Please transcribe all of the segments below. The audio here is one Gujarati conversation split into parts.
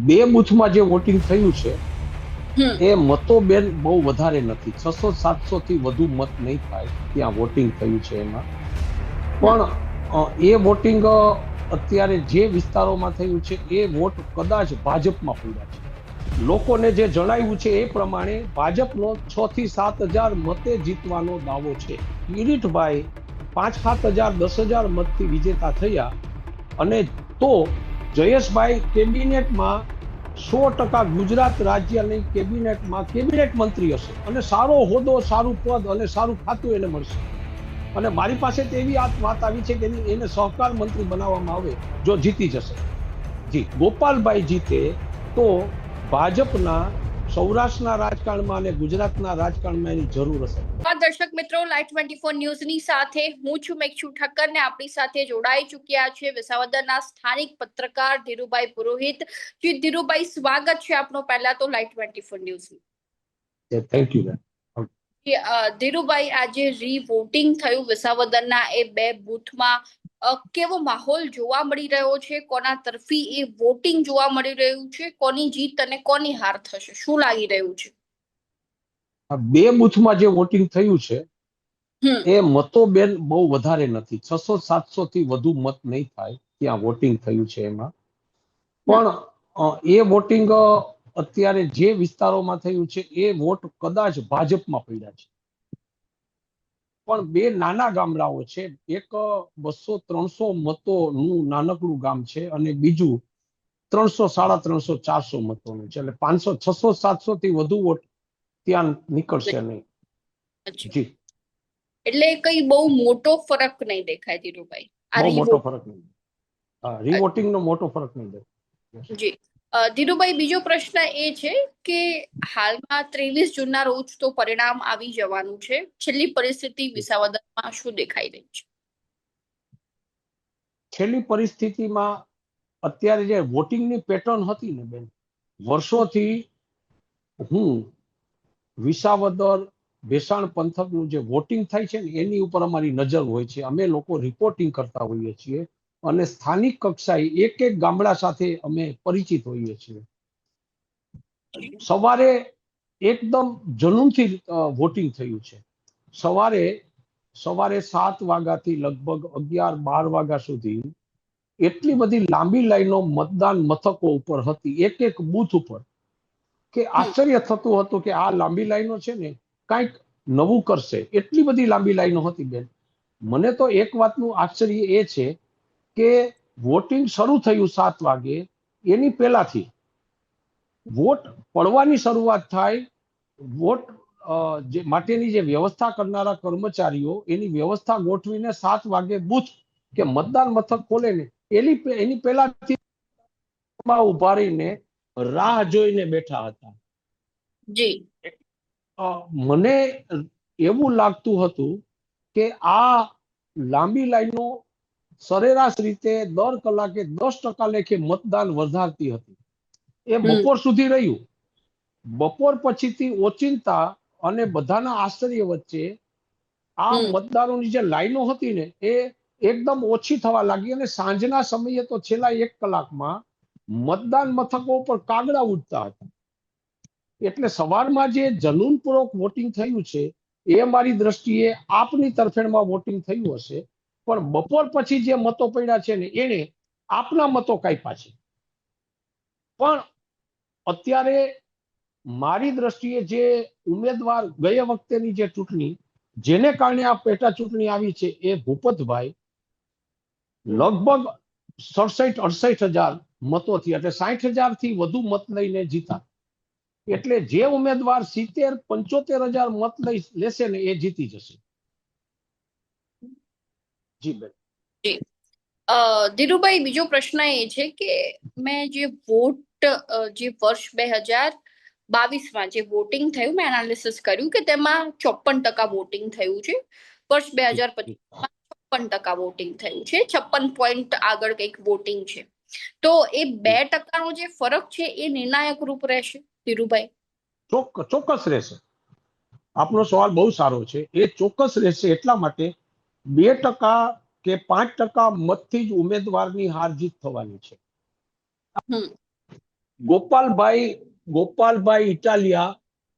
બે બુથમાં જે વોટિંગ થયું છે એ મતો બેન બહુ વધારે નથી. છસો સાતસો થી વધુ મત નહીં થાય ત્યાં વોટિંગ થયું છે એમાં. પણ એ વોટિંગ અત્યારે જે વિસ્તારોમાં થયું છે એ વોટ કદાચ ભાજપમાં પૂરા છે. લોકોને જે જણાવ્યું છે એ પ્રમાણે ભાજપનો છ થી સાત હજાર મતે જીતવાનો દાવો છે. કિરીટભાઈ પાંચ સાત હજાર દસ હજાર મતથી વિજેતા થયા અને તો જયેશભાઈ કેબિનેટમાં સો ટકા ગુજરાત રાજ્યની કેબિનેટમાં કેબિનેટ મંત્રી હશે. અને સારો હોદ્દો, સારું પદ અને સારું ખાતું એને મળશે. અને મારી પાસે તો આ વાત આવી છે કે એને સહકાર મંત્રી બનાવવામાં આવે જો જીતી જશે. જી, ગોપાલભાઈ જીતે તો ભાજપના સૌરાષ્ટ્રના રાજકારણમાં અને ગુજરાતના રાજકારણમાં એની જરૂર હશે. દર્શક મિત્રો લાઈવ ટ્વેન્ટી ફોર ન્યૂઝની સાથે હું છું મેક્ષુ ઠક્કર ને આપણી સાથે જોડાઈ ચૂક્યા છે વિસાવદરના સ્થાનિક પત્રકાર ધીરુભાઈ પુરોહિત. જી ધીરુભાઈ સ્વાગત છે આપનો પહેલા તો live twenty four news thank you Dhirubhai આજે રીવોટિંગ થયું વિસાવદરના એ બે બૂથમાં. કેવો માહોલ જોવા મળી રહ્યો છે? કોના તરફી એ વોટિંગ જોવા મળી રહ્યું છે? કોની જીત અને કોની હાર થશે? શું લાગી રહ્યું છે? બે બુથમાં જે વોટિંગ થયું છે એ મતો બેન બહુ વધારે નથી. છસો સાતસો થી વધુ મત નહીં થાય ત્યાં વોટિંગ થયું છે એમાં. પણ એ વોટિંગ અત્યારે જે વિસ્તારોમાં થયું છે એ વોટ કદાચ ભાજપમાં પડ્યા છે. પણ બે નાના ગામડાઓ છે. એક બસો ત્રણસો મતોનું નાનકડું ગામ છે અને બીજું ત્રણસો સાડા ત્રણસો ચારસો મતોનું છે. એટલે પાંચસો છસો સાતસો થી વધુ વોટ ત્યાં નીકળશે નહીં. જી. એટલે કઈ બહુ મોટો ફરક નહીં દેખાય ધીરુભાઈ. બહુ મોટો ફરક નહીં. હા રીવોટિંગ નો મોટો ફરક નહીં દેખાય. જી. ધીરુભાઈ, બીજો પ્રશ્ન એ છે કે હાલમાં ત્રેવીસ જૂનના રોજ તો પરિણામ આવી જવાનું છે. છેલ્લી પરિસ્થિતિ વિસાવદરમાં શું દેખાઈ રહી છે? છેલ્લી પરિસ્થિતિમાં અત્યારે જે વોટિંગની પેટર્ન હતી ને બેન, વર્ષોથી હું વિસાવદર ભેસાણ પંથકનું જે વોટિંગ થાય છે ને એની ઉપર અમારી નજર હોય છે. અમે લોકો રિપોર્ટિંગ કરતા હોઈએ છીએ. અને સ્થાનિક કક્ષાએ એક એક ગામડા સાથે અમે પરિચિત હોઈએ છીએ. સવારે એકદમ જનુનથી વોટિંગ થયું છે. સવારે સવારે સાત વાગ્યાથી લગભગ અગિયાર, બાર વાગ્યા સુધી એટલી બધી લાંબી લાઈનો મતદાન મથકો ઉપર હતી. એક એક બૂથ ઉપર કે આશ્ચર્ય થતું હતું કે આ લાંબી લાઈનો છે ને, કાંઈક નવું કરશે. એટલી બધી લાંબી લાઈનો હતી બેન. મને તો એક વાતનું આશ્ચર્ય એ છે કે વોટિંગ શરૂ થયું સાત વાગે એની પહેલાથી. વોટ પડવાની શરૂઆત થાય વોટ જે માટેની જે વ્યવસ્થા કરનારા કર્મચારીઓ એની વ્યવસ્થા ગોઠવીને સાત વાગે બુથ કે મતદાન મથક ખોલે ને એની એની પહેલાથી ઊભા રહીને રાહ જોઈને બેઠા હતા. જી. મને એવું લાગતું હતું કે આ લાંબી લાઈનો સરેરાશ રીતે દર કલાકે દસ ટકા લેખે મતદાન વધારતી હતી. એ બપોર સુધી રહ્યું. બપોર પછીથી ઓચિંતા અને બધાના આશ્ચર્ય વચ્ચે આ મતદારોની જે લાઈનો હતી ને એ એકદમ ઓછી થવા લાગી અને સાંજના સમયે તો છેલ્લા એક કલાકમાં મતદાન મથકો પર કાગડા ઉડતા હતા. એટલે સવારમાં જે જનૂનપૂર્વક વોટિંગ થયું છે એ મારી દ્રષ્ટિએ આપની તરફેણમાં વોટિંગ થયું હશે. પણ બપોર પછી જે મતો પડ્યા છે ને એને આપના મતો કાપ્યા છે. પણ અત્યારે મારી દ્રષ્ટિએ જે ઉમેદવાર ગયા વખતેની જે ચૂંટણી, જેને કારણે આ પેટા ચૂંટણી આવી છે એ ભૂપતભાઈ લગભગ સડસઠ, અડસઠ હજાર મતોથી એટલે સાઠ હજારથી વધુ મત લઈને જીતા. એટલે જે ઉમેદવાર સિત્તેર, પંચોતેર હજાર મત લઈ લેશે ને એ જીતી જશે. જી બેન જી. ધીરુભાઈ બીજો પ્રશ્ન એ છે કે મેં જે વોટ જે વર્ષ બે હજાર બાવીસમાં જે વોટિંગ થયું મેં એનાલિસિસ કર્યું કે તેમાં ચોપન ટકા વોટિંગ થયું છે. વર્ષ બે હજાર પચીસમાં છપ્પન ટકા વોટિંગ થયું છે. છપ્પન પોઈન્ટ આગળ કંઈક વોટિંગ છે. તો એ બે ટકાનો જે ફરક છે એ નિર્ણાયક રૂપ રહેશે ધીરુભાઈ? ચોક્કસ ચોક્કસ રહેશે. આપનો સવાલ બહુ સારો છે. એ ચોક્કસ રહેશે એટલા માટે બે ટકા કે પાંચ ટકા મતથી જ ઉમેદવારની હાર જીત થવાની છે. ગોપાલભાઈ ગોપાલભાઈ ઇટાલિયા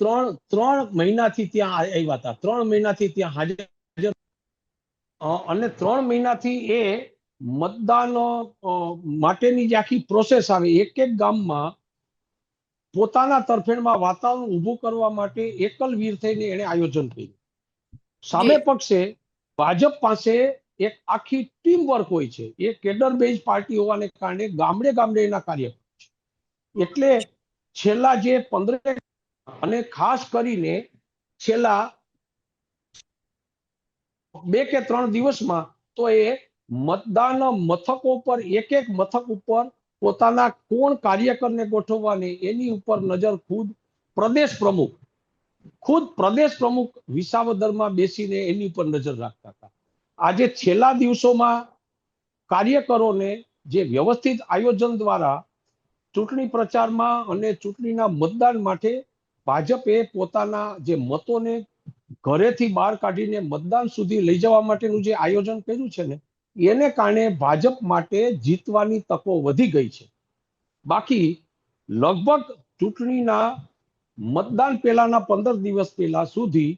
ત્રણ ત્રણ મહિનાથી ત્યાં આવ્યા હતા. ત્રણ મહિનાથી ત્યાં હાજર અને ત્રણ મહિનાથી એ મતદાન માટેની જે આખી પ્રોસેસ આવે એક એક ગામમાં પોતાના તરફેણમાં વાતાવરણ ઊભું કરવા માટે એકલ વીર થઈને એણે આયોજન કર્યું. સામે પક્ષે ભાજપ પાસે એક આખી ટીમ વર્ક હોય છે. એ કેડર બેઝ પાર્ટી હોવાને કારણે ગામડે ગામડે એના કાર્યકરો છે. એટલે છેલ્લા જે પંદર અને ખાસ કરીને છેલ્લા બે કે ત્રણ દિવસમાં તો એ મતદાન મથકો પર એક એક મથક ઉપર પોતાના કોણ કાર્યકરને ગોઠવવાની એની ઉપર નજર ખુદ પ્રદેશ પ્રમુખ ખુદ પ્રદેશ પ્રમુખ વિસાવદરમાં બેસીને એની ઉપર નજર રાખતા હતા. આજે છેલ્લા દિવસોમાં કાર્યકરોને જે વ્યવસ્થિત આયોજન દ્વારા ચૂંટણી પ્રચારમાં અને ચૂંટણીના મતદાન માટે ભાજપે પોતાના જે મતોને ઘરેથી બહાર કાઢીને મતદાન સુધી લઈ જવા માટેનું જે આયોજન કર્યું છે ને, એને કારણે ભાજપ માટે જીતવાની તકો વધી ગઈ છે. બાકી લગભગ ચૂંટણીના મતદાન પહેલાના પંદર દિવસ પહેલા સુધી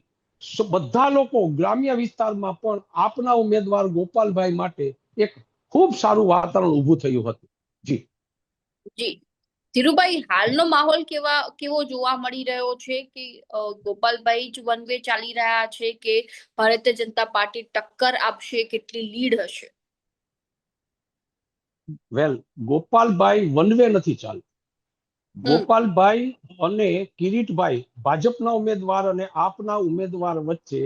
બધા લોકો ગ્રામ્ય વિસ્તારમાં પણ આપના ઉમેદવાર ગોપાલભાઈ માટે એક ખૂબ સારું વાતાવરણ ઊભું થયું હતું. જી. જી. ધીરુભાઈ હાલનો માહોલ કેવા કેવો જોવા મળી રહ્યો છે કે ગોપાલભાઈ જ વન વે ચાલી રહ્યા છે કે ભારતીય જનતા પાર્ટી ટક્કર આપશે? કેટલી લીડ હશે? વેલ ગોપાલભાઈ વન વે નથી ચાલતું. ગોપાલભાઈ અને કિરીટભાઈ ભાજપના ઉમેદવાર અને આપના ઉમેદવાર વચ્ચે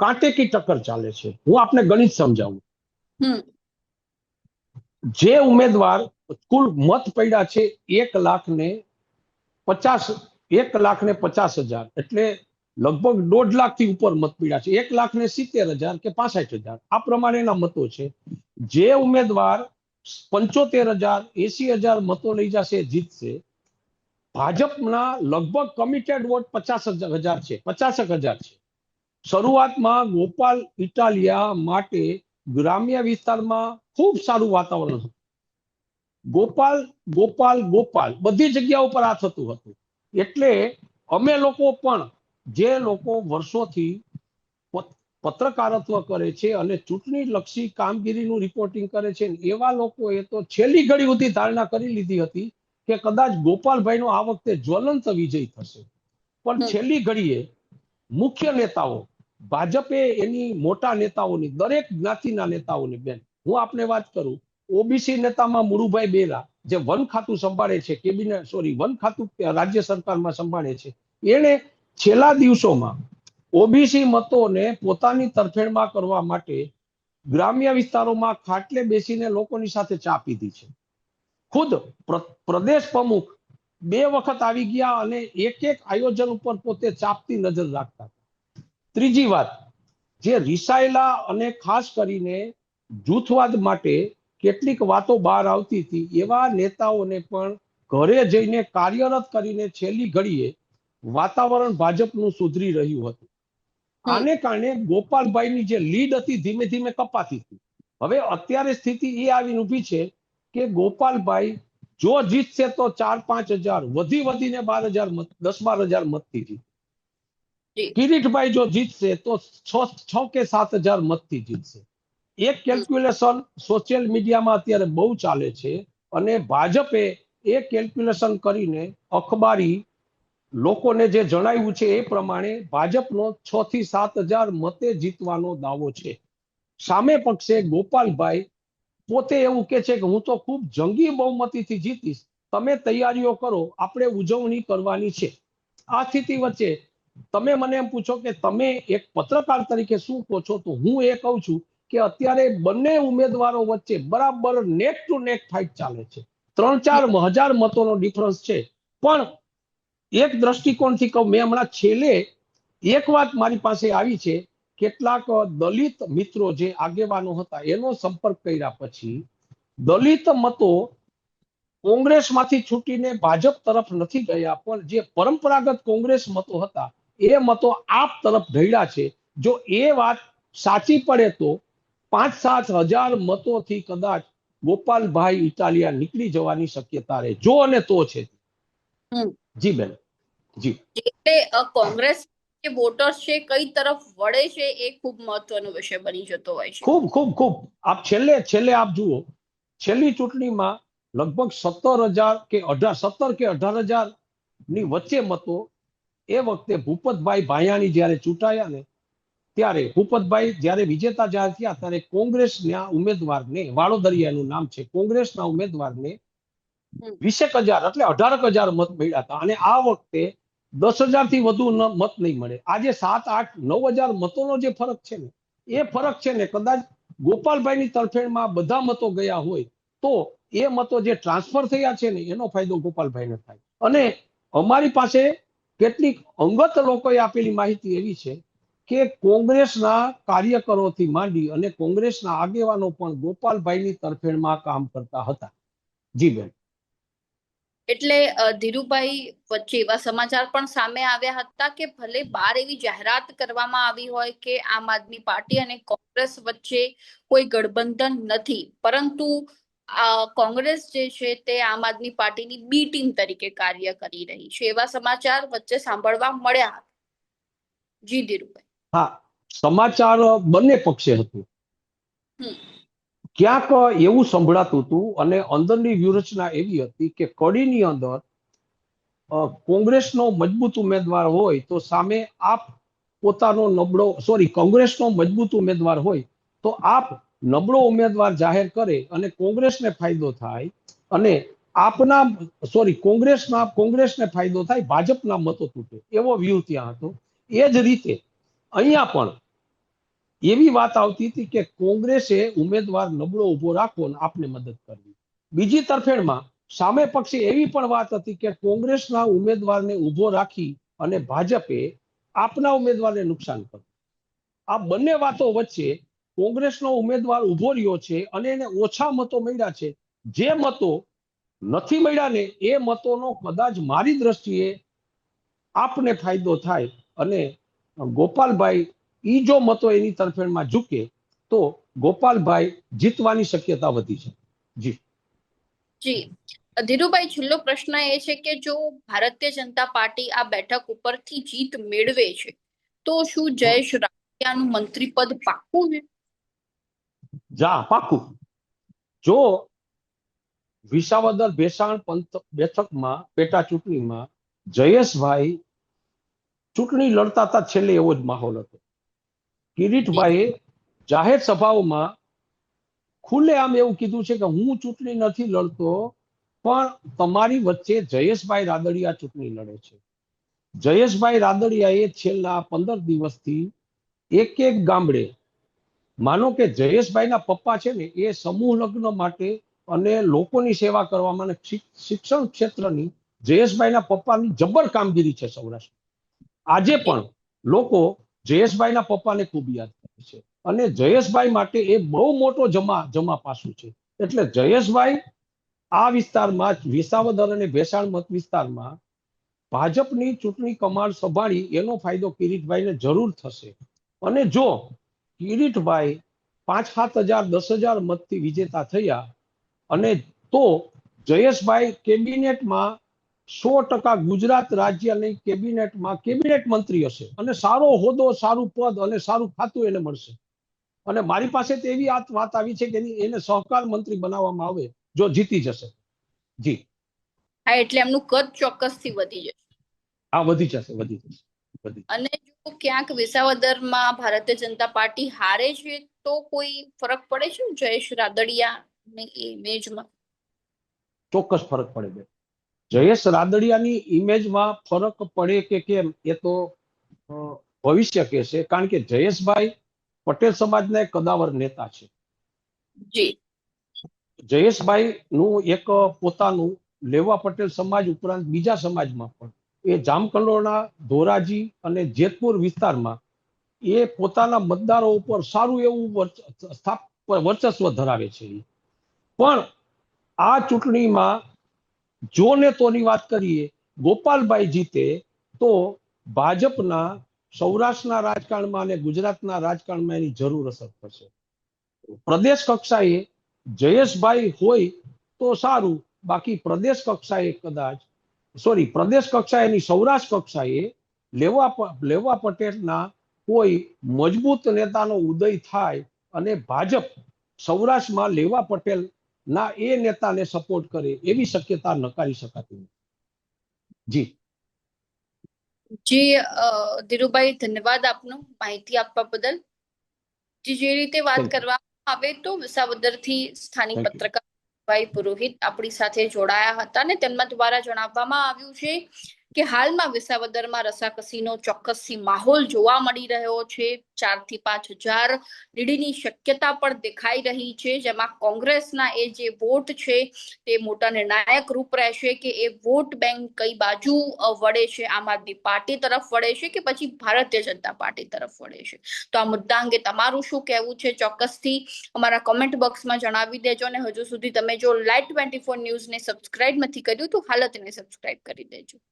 કાંટેકી ટક્કર ચાલે છે. હું આપને ગણિત સમજાવું. જે ઉમેદવાર કુલ મત પડ્યા છે એક લાખ ને પચાસ એક લાખ ને પચાસ હજાર. એટલે લગભગ દોઢ લાખથી ઉપર મત પડ્યા છે. એક લાખ ને સિત્તેર હજાર કે પાસઠ હજાર. આ પ્રમાણેના મતો છે. જે ઉમેદવાર પંચોતેર હજાર એસી હજાર મતો લઈ જશે જીતશે ભાજપના લગભગ કમિટેડ વોટ પચાસ હજાર છે, પચાસક હજાર છે. શરૂઆતમાં ગોપાલ ઇટાલિયા માટે ગ્રામ્ય વિસ્તારમાં ખૂબ સારું વાતાવરણ હતું. ગોપાલ ગોપાલ ગોપાલ બધી જગ્યાઓ પર આ થતું હતું. એટલે અમે લોકો પણ જે લોકો વર્ષોથી પત્રકારત્વ કરે છે અને ચૂંટણી લક્ષી કામગીરીનું રિપોર્ટિંગ કરે છે એવા લોકોએ તો છેલ્લી ઘડી સુધી ધારણા કરી લીધી હતી કે કદાચ ગોપાલભાઈનો આ વખતે જ્વલંત વિજય થશે. પણ છેલ્લી ઘડીએ મુખ્ય નેતાઓ ભાજપે એની મોટા નેતાઓની દરેક જ્ઞાતિના નેતાઓની બેન હું આપને વાત કરું ઓબીસી નેતામાં મુરુભાઈ બેરા જે વન ખાતું સંભાળે છે કેબિનેટ સોરી વન ખાતું રાજ્ય સરકારમાં સંભાળે છે એણે છેલ્લા દિવસોમાં ઓબીસી મતોને પોતાની તરફેણમાં કરવા માટે ગ્રામ્ય વિસ્તારોમાં ખાટલે બેસીને લોકોની સાથે ચા પીધી છે. ખુદ પ્રદેશ પ્રમુખ બે વખત આવી ગયા અને એક એક આયોજન ઉપર પોતે ચાપતી નજર રાખતા ત્રીજી વાત જે રિસાયેલા અને ખાસ કરીને જૂથવાદ માટે કેટલીક વાતો બહાર આવતી હતી એવા નેતાઓને પણ ઘરે જઈને કાર્યરત કરીને છેલ્લી ઘડીએ વાતાવરણ ભાજપનું સુધરી રહ્યું હતું. આને કારણે ગોપાલભાઈની જે લીડ હતી ધીમે ધીમે કપાતી હતી. હવે અત્યારે સ્થિતિ એ આવીને ઊભી છે કે ગોપાલભાઈ જો જીતશે તો ચાર પાંચ હજાર વધી વધીને બાર હજાર મત દસ બાર હજાર મતથી જીત. કિરીટભાઈ જો જીતશે તો છ કે સાત હજાર મતથી જીતશે. એક કેલ્ક્યુલેશન સોશિયલ મીડિયામાં અત્યારે બહુ ચાલે છે અને ભાજપે એ કેલ્ક્યુલેશન કરીને અખબારી લોકોને જે જણાવ્યું છે એ પ્રમાણે ભાજપનો છ થી સાત હજાર મતે જીતવાનો દાવો છે. સામે પક્ષે ગોપાલભાઈ પોતે એવું કે છે કે હું તો ખૂબ જંગી બહુમતીથી જીતીશ. તમે તૈયારીઓ કરો, આપણે ઉજવણી કરવાની છે. આ સ્થિતિ વચ્ચે તમે મને એમ પૂછો કે તમે એક પત્રકાર તરીકે શું કહો છો? તો હું એ કહું છું કે અત્યારે બંને ઉમેદવારો વચ્ચે બરાબર નેક ટુ નેક ફાઇટ ચાલે છે. ત્રણ ચાર હજાર મતોનો ડિફરન્સ છે. પણ એક દ્રષ્ટિકોણથી કહું, મેં હમણાં છેલ્લે એક વાત મારી પાસે આવી છે. કેટલાક દલિત મિત્રો જે આગેવાનો હતા એનો સંપર્ક કર્યા પછી દલિત મતો કોંગ્રેસમાંથી છૂટીને ભાજપ તરફ નથી ગયા પણ જે પરંપરાગત કોંગ્રેસ મતો હતા એ મતો આપ તરફ ઢળ્યા છે. જો એ વાત સાચી પડે તો પાંચ સાત હજાર મતોથી કદાચ ગોપાલભાઈ ઇટાલિયા નીકળી જવાની શક્યતા રહે. જો અને તો છે. જી બેન. જી. એટલે કોંગ્રેસ જે વોટર્સ છે કઈ તરફ વળે છે એ ખૂબ મહત્વનો વિષય બની જતો હોય છે. ખૂબ ખૂબ ખૂબ. આપ છેલ્લે છેલ્લે આપ જુઓ. છેલ્લી ચૂંટણીમાં લગભગ સત્તર હજાર કે અઢાર સત્તર કે અઢાર હજારની વચ્ચે મતો એ વખતે ભૂપતભાઈ ભાયાણી જ્યારે ચૂંટાયા ને ત્યારે ભૂપતભાઈ જ્યારે વિજેતા જાહેર થયા ત્યારે કોંગ્રેસના ઉમેદવારને વાળોદરિયાનું નામ છે કોંગ્રેસના ઉમેદવારને. વીસેક હજાર એટલે અઢારક હજાર મત મળ્યા હતા. અને આ વખતે દસ હજારથી વધુ મત નહીં મળે. આજે સાત, આઠ, નવ હજાર મતોનો જે ફરક છે ને, એ ફરક છે ને કદાચ ગોપાલભાઈની તરફેણમાં બધા મતો ગયા હોય, તો એ મતો જે ટ્રાન્સફર થયા છે ને, એનો ફાયદો ગોપાલભાઈને થાય. અને અમારી પાસે કેટલીક અંગત લોકોએ આપેલી માહિતી એવી છે કે કોંગ્રેસના કાર્યકરોથી માંડી અને કોંગ્રેસના આગેવાનો પણ ગોપાલભાઈની તરફેણમાં કામ કરતા હતા. જી બેન. એટલે ધીરુભાઈ વચ્ચે એવા સમાચાર પણ સામે આવ્યા હતા કે ભલે બાર એવી જાહેરાત કરવામાં આવી હોય કે આમ આદમી પાર્ટી અને કોંગ્રેસ વચ્ચે કોઈ ગઠબંધન નથી પરંતુ આ કોંગ્રેસ જે છે તે આમ આદમી પાર્ટીની બી ટીમ તરીકે કાર્ય કરી રહી છે. એવા સમાચાર વચ્ચે સાંભળવા મળ્યા જી ધીરુભાઈ. હા સમાચાર બંને પક્ષે હતું. ક્યાંક એવું સંભળાતું હતું અને અંદરની વ્યૂહરચના એવી હતી કે કડીની અંદર કોંગ્રેસનો મજબૂત ઉમેદવાર હોય તો સામે આપ પોતાનો નબળો સોરી કોંગ્રેસનો મજબૂત ઉમેદવાર હોય તો આપ નબળો ઉમેદવાર જાહેર કરે અને કોંગ્રેસને ફાયદો થાય અને આપના સોરી કોંગ્રેસના, કોંગ્રેસને ફાયદો થાય, ભાજપના મતો તૂટે એવો વ્યૂહ ત્યાં હતો. એ જ રીતે અહીંયા પણ એવી વાત આવતી હતી કે કોંગ્રેસે ઉમેદવાર નબળો ઊભો રાખવો આપને મદદ કરવી. બીજી તરફેણમાં સામે પક્ષે એવી પણ વાત હતી કે કોંગ્રેસના ઉમેદવારને ઊભો રાખી અને ભાજપે આપના ઉમેદવારને નુકસાન કર્યું. આ બંને વાતો વચ્ચે કોંગ્રેસનો ઉમેદવાર ઊભો રહ્યો છે અને એને ઓછા મતો મળ્યા છે. જે મતો નથી મળ્યા ને એ મતોનો કદાચ મારી દ્રષ્ટિએ આપને ફાયદો થાય અને ગોપાલભાઈ ઈ જો મતો એની તરફેણમાં ઝૂકે તો ગોપાલભાઈ જીતવાની શક્યતા વધી છે. જી. જી. ધીરુભાઈ છેલ્લો પ્રશ્ન એ છે કે જો ભારતીય જનતા પાર્ટી આ બેઠક ઉપરથી જીત મેળવે છે તો શું જયેશ રાઠિયાનું મંત્રી પદ પાકું છે? જા પાકું. જો વિસાવદર ભેસાણ પંથ બેઠકમાં પેટા ચૂંટણીમાં જયેશભાઈ ચૂંટણી લડતા હતા છેલ્લે એવો જ માહોલ હતો. કિરીટભાઈએ જાહેર સભાઓમાં ખુલ્લે આમ એવું કીધું છે કે હું ચૂંટણી નથી લડતો પણ તમારી વચ્ચે જયેશભાઈ રાદડિયા ચૂંટણી લડે છે. જયેશભાઈ રાદડિયાએ છેલ્લા પંદર દિવસથી એક એક ગામડે માનો કે જયેશભાઈના પપ્પા છે ને એ સમૂહ લગ્ન માટે અને લોકોની સેવા કરવામાં અને શિક્ષણ ક્ષેત્રની જયેશભાઈના પપ્પાની જબર કામગીરી છે સૌરાષ્ટ્ર આજે પણ લોકો જયેશભાઈના પપ્પાને ખૂબ યાદ કરે છે. અને જયેશભાઈ માટે એ બહુ મોટો જમા જમા પાસું છે. એટલે જયેશભાઈ આ વિસ્તારમાં વિસાવદર અને ભેસાણ મત વિસ્તારમાં ભાજપની ચૂંટણી કમાડ સંભાળી એનો ફાયદો કિરીટભાઈને જરૂર થશે. અને જો કિરીટભાઈ પાંચ સાત હજાર, દસ હજાર મતથી વિજેતા થયા અને તો જયેશભાઈ કેબિનેટમાં સો ટકા ગુજરાત રાજ્યની કેબિનેટમાં કેબિનેટ મંત્રી હશે. અને સારો હોદ્દો સારું પદ અને સારું ખાતું એને મળશે. અને મારી પાસે તો એવી વાત આવી છે કે એને સહકાર મંત્રી બનાવવામાં આવે જો જીતી જશે. જી. હા એટલે એમનું કદ ચોક્કસથી વધી જશે. હા વધી જશે વધી જશે અને જો ક્યાંક વિસાવદરમાં ભારતીય જનતા પાર્ટી હારે છે તો કોઈ ફરક પડે છે? જયેશ રાદડિયા ની ઇમેજમાં ચોક્કસ ફરક પડે બેન જયેશ રાદડિયાની ઇમેજમાં ફરક પડે કે કેમ એ તો ભવિષ્ય કે કહેશે. કારણ કે જયેશભાઈ પટેલ સમાજના કદાવર નેતા છે. જી. જયેશભાઈ નું એક પોતાનું લેવા પટેલ સમાજ ઉપરાંત બીજા સમાજમાં પણ એ જામકંડોળના ધોરાજી અને જેતપુર વિસ્તારમાં એ પોતાના મતદારો ઉપર સારું એવું વર્ચસ્વ ધરાવે છે પણ આ ચૂંટણીમાં જો ને તોની વાત કરીએ, ગોપાલભાઈ જીતે તો ભાજપના સૌરાષ્ટ્રના રાજકારણમાં અને ગુજરાતના રાજકારણમાં એની જરૂર અસર થશે પ્રદેશ કક્ષાએ જયેશભાઈ હોય તો સારું, બાકી પ્રદેશ કક્ષાએ કદાચ સોરી પ્રદેશ કક્ષાએ એની સૌરાષ્ટ્ર કક્ષાએ લેવા લેવા પટેલના કોઈ મજબૂત નેતાનો ઉદય થાય અને ભાજપ સૌરાષ્ટ્રમાં લેવા પટેલ ના એ નેતાને સપોર્ટ કરે એવી શક્યતા નકારી શકાતી નથી. જી. જી ધીરુભાઈ ધન્યવાદ આપનો માહિતી આપવા બદલ. જી જે રીતે વાત કરવામાં આવે તો વિસાવદરથી સ્થાનિક પત્રકાર ભાઈ પુરોહિત આપણી સાથે જોડાયા હતા ને તેમના દ્વારા જણાવવામાં આવ્યું છે કે હાલમાં વિસાવદરમાં રસાકસીનો ચોક્કસથી માહોલ જોવા મળી રહ્યો છે. ચારથી પાંચ હજાર લીડીની શક્યતા પણ દેખાઈ રહી છે. જેમાં કોંગ્રેસના એ જે વોટ છે તે મોટા નિર્ણાયક રૂપ રહેશે કે એ વોટ બેંક કઈ બાજુ વળે છે? આમ આદમી પાર્ટી તરફ વળે છે કે પછી ભારતીય જનતા પાર્ટી તરફ વળે છે? તો આ મુદ્દા અંગે તમારું શું કહેવું છે? ચોક્કસથી અમારા કોમેન્ટ બોક્સમાં જણાવી દેજો અને હજુ સુધી તમે જો લાઈટ ટ્વેન્ટી ફોર ન્યૂઝને સબસ્ક્રાઇબ નથી કર્યું તો હાલતને સબસ્ક્રાઇબ કરી દેજો.